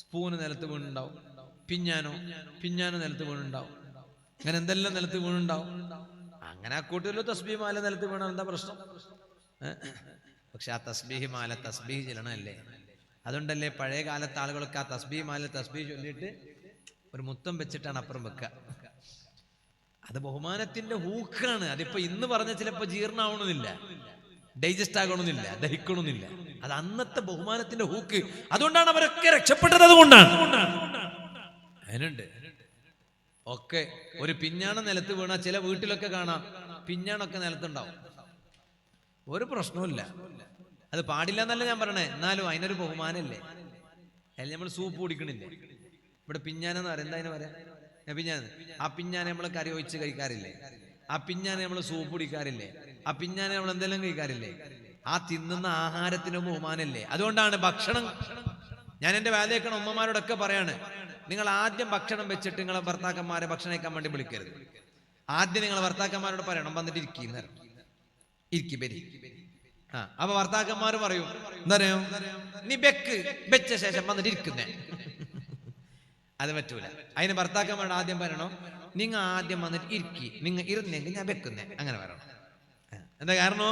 Spoon നിലത്ത് വീണുണ്ടാവും. പിഞ്ഞാനോ? പിഞ്ഞാനോ നിലത്ത് വീണുണ്ടാവും. അങ്ങനെ എന്തെല്ലാം നിലത്ത് വീണുണ്ടാവും? അങ്ങനെ ആ കൂട്ടിലോ തസ്ബീഹ് മാല നിലത്ത് വീണാൽ എന്താ പ്രശ്നം? പക്ഷെ ആ തസ്ബീഹ് മാല തസ്ബീഹ് ചെല്ലണമല്ലേ അതുകൊണ്ടല്ലേ പഴയ കാലത്തെ ആളുകളൊക്കെ ആ തസ്ബീഹ് മാല തസ്ബീഹ് ചൊല്ലിയിട്ട് ഒരു മുത്തം വെച്ചിട്ടാണ് അപ്പുറം വെക്കുക. അത് ബഹുമാനത്തിന്റെ ഹൂക്കാണ്. അതിപ്പോ ഇന്ന് പറഞ്ഞ ചിലപ്പോ ജീർണാവണമെന്നില്ല ഡൈജസ്റ്റ് ആകണമെന്നില്ല ദഹിക്കണമെന്നില്ല. അത് അന്നത്തെ ബഹുമാനത്തിന്റെ ഹൂക്ക്. അതുകൊണ്ടാണ് അവരൊക്കെ രക്ഷപ്പെട്ടത് അതുകൊണ്ടാണ്. അതിനുണ്ട്. ഒക്കെ ഒരു പിഞ്ഞാണ നിലത്ത് വീണ ചില വീട്ടിലൊക്കെ കാണാം. പിഞ്ഞാണൊക്കെ നിലത്തുണ്ടാവും. ഒരു പ്രശ്നവുമില്ല. അത് പാടില്ല എന്നല്ല ഞാൻ പറയണേ. എന്നാലും അതിനൊരു ബഹുമാനല്ലേ? അതിൽ നമ്മൾ സൂപ്പ് കുടിക്കണില്ലേ? ഇവിടെ പിഞ്ഞാനെന്ന് പറയാം എന്താ പറയാ പിഞ്ഞാന്. ആ പിഞ്ഞാനെ നമ്മൾ കറി ഒഴിച്ച് കഴിക്കാറില്ലേ? ആ പിഞ്ഞാനെ നമ്മൾ സൂപ്പ് കുടിക്കാറില്ലേ? ആ പിഞ്ഞാനെ നമ്മൾ എന്തെല്ലാം കഴിക്കാറില്ലേ? ആ തിന്നുന്ന ആഹാരത്തിന് ബഹുമാനല്ലേ അതുകൊണ്ടാണ് ഭക്ഷണം ഞാൻ എന്റെ വേലയേക്കണ ഉമ്മമാരോടൊക്കെ പറയാണ് നിങ്ങൾ ആദ്യം ഭക്ഷണം വെച്ചിട്ട് നിങ്ങളെ ഭർത്താക്കന്മാരെ ഭക്ഷണം കഴിക്കാൻ വേണ്ടി വിളിക്കരുത്. ആദ്യം നിങ്ങൾ ഭർത്താക്കന്മാരോട് പറയണം വന്നിട്ട് ഇരിക്കുന്ന ഇരിക്കി ആ അപ്പൊ ഭർത്താക്കന്മാർ പറയും എന്തറിയോ നീ ബെക്ക് വെച്ച ശേഷം വന്നിട്ട് ഇരിക്കുന്നേ അത് പറ്റൂല. അതിന് ഭർത്താക്കന്മാരോട് ആദ്യം പറയണം നിങ്ങൾ ആദ്യം വന്നിട്ട് ഇരിക്കി നിങ്ങൾ ഇരുന്നെങ്കിൽ ഞാൻ വെക്കുന്നേ അങ്ങനെ പറയണം. എന്താ കാരണോ?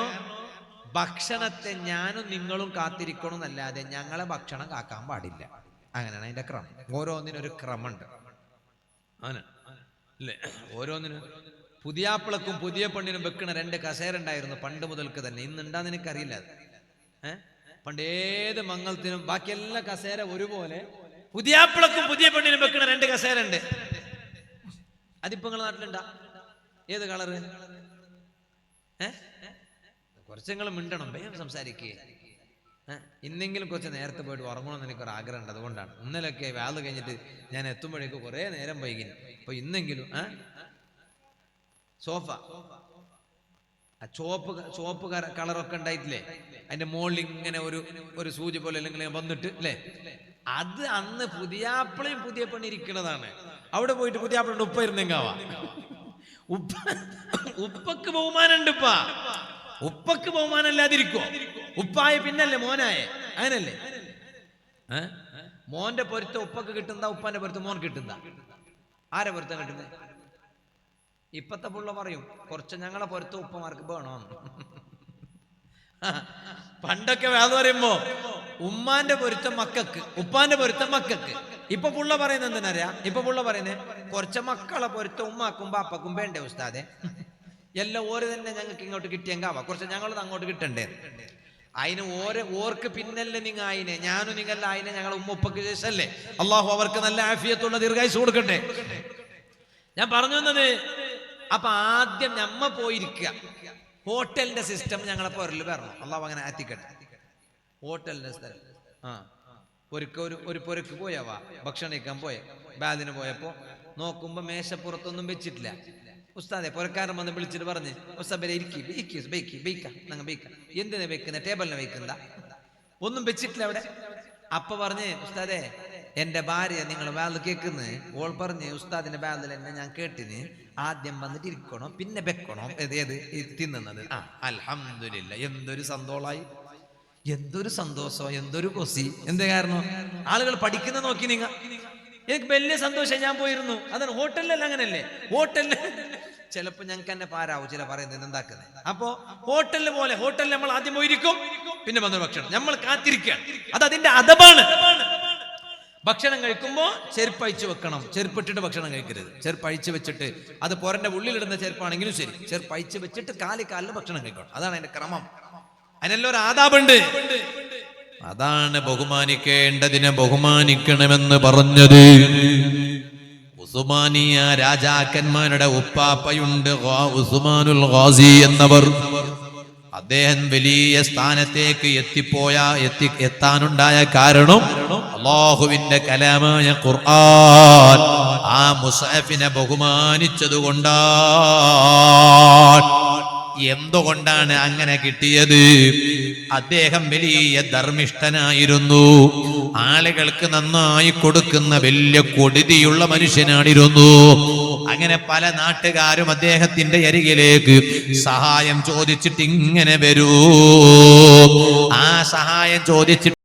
ഭക്ഷണത്തെ ഞാനും നിങ്ങളും കാത്തിരിക്കണം എന്നല്ലാതെ ഞങ്ങളെ ഭക്ഷണം കാക്കാൻ പാടില്ല. അങ്ങനെയാണ് അതിന്റെ ക്രമം. ഓരോന്നിനും ഒരു ക്രമമുണ്ട്. അല്ലേ? ഓരോന്നിനും. പുതിയാപ്പിളക്കും പുതിയ പെണ്ണിനും വെക്കണ രണ്ട് കസേര ഉണ്ടായിരുന്നു പണ്ട് മുതൽക്ക് തന്നെ. ഇന്ന് ഉണ്ടാന്ന് എനിക്കറിയില്ല ഏഹ് പണ്ട് ഏത് മംഗളത്തിനും ബാക്കി എല്ലാ കസേര ഒരുപോലെ പുതിയാപ്പിളക്കും പുതിയ പെണ്ണിനും വെക്കണ രണ്ട് കസേര ഉണ്ട്. അതിപ്പോ നിങ്ങളെ നാട്ടിലുണ്ടാ? ഏത് കളറ്? ഏഹ് കുറച്ച് നിങ്ങൾ മിണ്ടണം. വേഗം സംസാരിക്കുക ഇന്നെങ്കിലും കുറച്ച് നേരത്തെ പോയിട്ട് ഉറങ്ങണമെന്ന് എനിക്കൊരു ആഗ്രഹം ഉണ്ട് അതുകൊണ്ടാണ്. ഇന്നലെയൊക്കെ വാത് കഴിഞ്ഞിട്ട് ഞാൻ എത്തുമ്പോഴേക്കും കുറേ നേരം വൈകി. അപ്പൊ ഇന്നെങ്കിലും ഏ? സോഫ. ആ ചോപ്പ് ചോപ്പ് കളറൊക്കെ ഉണ്ടായിട്ടില്ലേ? അതിന്റെ മുകളിൽ ഇങ്ങനെ ഒരു ഒരു സൂചി പോലെ അല്ലെങ്കിൽ വന്നിട്ട് അല്ലേ? അത് അന്ന് പുതിയാപ്പിളയും പുതിയ ഇരിക്കുന്നതാണ്. അവിടെ പോയിട്ട് പുതിയാപ്പിളുടെ ഉപ്പ ഇരുന്നെങ്കാവാ ഉപ്പ ഉപ്പക്ക് ബഹുമാനുണ്ട് ഉപ്പ. ഉപ്പക്ക് ബഹുമാനം ഇല്ലാതിരിക്കോ ഉപ്പായ പിന്നല്ലേ മോനായ? അങ്ങനല്ലേ? മോന്റെ പൊരുത്തം ഉപ്പക്ക് കിട്ടുന്ന ഉപ്പാന്റെ പൊരുത്തം മോൻ കിട്ടുന്ന ആരെ പൊരുത്തം കിട്ടുന്നത് ഇപ്പത്തെ പുള്ള പറയും കുറച്ച് ഞങ്ങളെ പൊരുത്തം ഉപ്പമാർക്ക് വേണോന്ന്. പണ്ടൊക്കെ വേദ പറയുമ്പോ ഉമ്മാന്റെ പൊരുത്തം മക്കൾക്ക് ഉപ്പാന്റെ പൊരുത്തം മക്കൾക്ക് ഇപ്പൊ പുള്ള പറയുന്നത് എന്തിനറിയാ ഇപ്പൊ പുള്ള പറയുന്നത് കുറച്ച് മക്കളെ പൊരുത്തം ഉമ്മാക്കും ബാപ്പക്കും വേണ്ടേ ഉസ്താദെ? എല്ലാം ഓര് തന്നെ ഞങ്ങൾക്ക് ഇങ്ങോട്ട് കിട്ടിയെങ്കാവാ. കുറച്ച് ഞങ്ങളത് അങ്ങോട്ട് കിട്ടണ്ടേ? അതിന് ഓരോ ഓർക്ക് പിന്നല്ലേ നിങ്ങൾ ആയിനെ. ഞാനും നിങ്ങല്ല ആയിനെ. ഞങ്ങൾ ഉമ്മപ്പക്ക് ശേഷല്ലേ? അള്ളാഹു അവർക്ക് നല്ല ആഫിയത്തുള്ള ദീർഘായുസ് കൊടുക്കട്ടെ? ഞാൻ പറഞ്ഞു തന്നത് അപ്പൊ ആദ്യം ഞമ്മ പോയിരിക്കുക. ഹോട്ടലിന്റെ സിസ്റ്റം ഞങ്ങളെ പോരൽ വരണം. അള്ളാഹു അങ്ങനെ എത്തിക്കട്ടെ ഹോട്ടലിന്റെ സ്ഥലം. ആ. പൊരുക്ക് ഒരു ഒരു പൊരുക്ക് പോയവാ ഭക്ഷണം കഴിക്കാൻ പോയ. ബാദിന് പോയപ്പോ നോക്കുമ്പോ മേശപ്പുറത്തൊന്നും വെച്ചിട്ടില്ല. ഉസ്താദെ പുരക്കാരൻ വന്ന് വിളിച്ചിട്ട് പറഞ്ഞ് ഉസ്താബരെ എന്തിനാ വെക്കുന്ന? ടേബിളിനെ വെക്കുന്ന ഒന്നും വെച്ചിട്ടില്ല അവിടെ. അപ്പ പറഞ്ഞ് ഉസ്താദെ എന്റെ ഭാര്യ നിങ്ങൾ വേദ കേൾക്കുന്നത് ഓൾ പറഞ്ഞ് ഉസ്താദിന്റെ ബാലിൽ എന്നെ ഞാൻ കേട്ടിന്. ആദ്യം വന്നിട്ട് ഇരിക്കണം പിന്നെ വെക്കണം? ഏത് തിന്നുന്നത്. ആ അൽഹംദുലില്ല എന്തൊരു സന്തോളായി. എന്തൊരു സന്തോഷം എന്തൊരു കൊസി. എന്ത് കാരണം? ആളുകൾ പഠിക്കുന്ന നോക്കി നിങ്ങ. എനിക്ക് വലിയ സന്തോഷം ഞാൻ പോയിരുന്നു. അതാണ് ഹോട്ടലിലല്ല അങ്ങനല്ലേ? ഹോട്ടലിൽ ചിലപ്പോ ഞങ്ങൾക്ക് തന്നെ പാരാവും ചില പറയുന്നത് എന്താക്കുന്നത് അപ്പോ ഹോട്ടലിൽ പോലെ ഹോട്ടലിൽ നമ്മൾ ആദ്യം പോയിരിക്കും പിന്നെ വന്ന ഭക്ഷണം. നമ്മൾ കാത്തിരിക്കുകയാണ്. അത് അതിന്റെ അതപാണ് ഭക്ഷണം കഴിക്കുമ്പോൾ ചെരുപ്പ് അഴിച്ചു വെക്കണം. ചെരുപ്പിട്ടിട്ട് ഭക്ഷണം കഴിക്കരുത്. ചെരുപ്പ് അഴിച്ചു വെച്ചിട്ട് അത് പോരന്റെ ഉള്ളിലിടുന്ന ചെരുപ്പാണെങ്കിലും ശരി. ചെരുപ്പ് അഴിച്ചു വെച്ചിട്ട് കാലി കാലിൽ ഭക്ഷണം കഴിക്കണം. അതാണ് അതിന്റെ ക്രമം. അതിനെല്ലാം ഒരു ആദാബുണ്ട് അതാണ് ബഹുമാനിക്കേണ്ടതിനെ ബഹുമാനിക്കണമെന്ന് പറഞ്ഞത്. ഉസ്മാനിയ രാജാക്കന്മാരുടെ ഉപ്പാപ്പയുണ്ട് ഉസ്മാനുൽ ഗാസി എന്നവർ. അദ്ദേഹം വലിയ സ്ഥാനത്തേക്ക് എത്തിപ്പോയ എത്തി എത്താനുണ്ടായ കാരണം അള്ളാഹുവിന്റെ കലാമായ ഖുർആൻ ആ മുസാഫിനെ ബഹുമാനിച്ചത് കൊണ്ടാണ് എന്തുകൊണ്ടാണ് അങ്ങനെ കിട്ടിയത്? അദ്ദേഹം വലിയ ധർമ്മിഷ്ഠനായിരുന്നു. ആളുകൾക്ക് നന്നായി കൊടുക്കുന്ന വലിയ കൊടുതിയുള്ള മനുഷ്യനായിരുന്നു അങ്ങനെ പല നാട്ടുകാരും അദ്ദേഹത്തിന്റെ അരികിലേക്ക് സഹായം ചോദിച്ചിട്ട് ഇങ്ങനെ വരൂ. ആ സഹായം ചോദിച്ചിട്ട്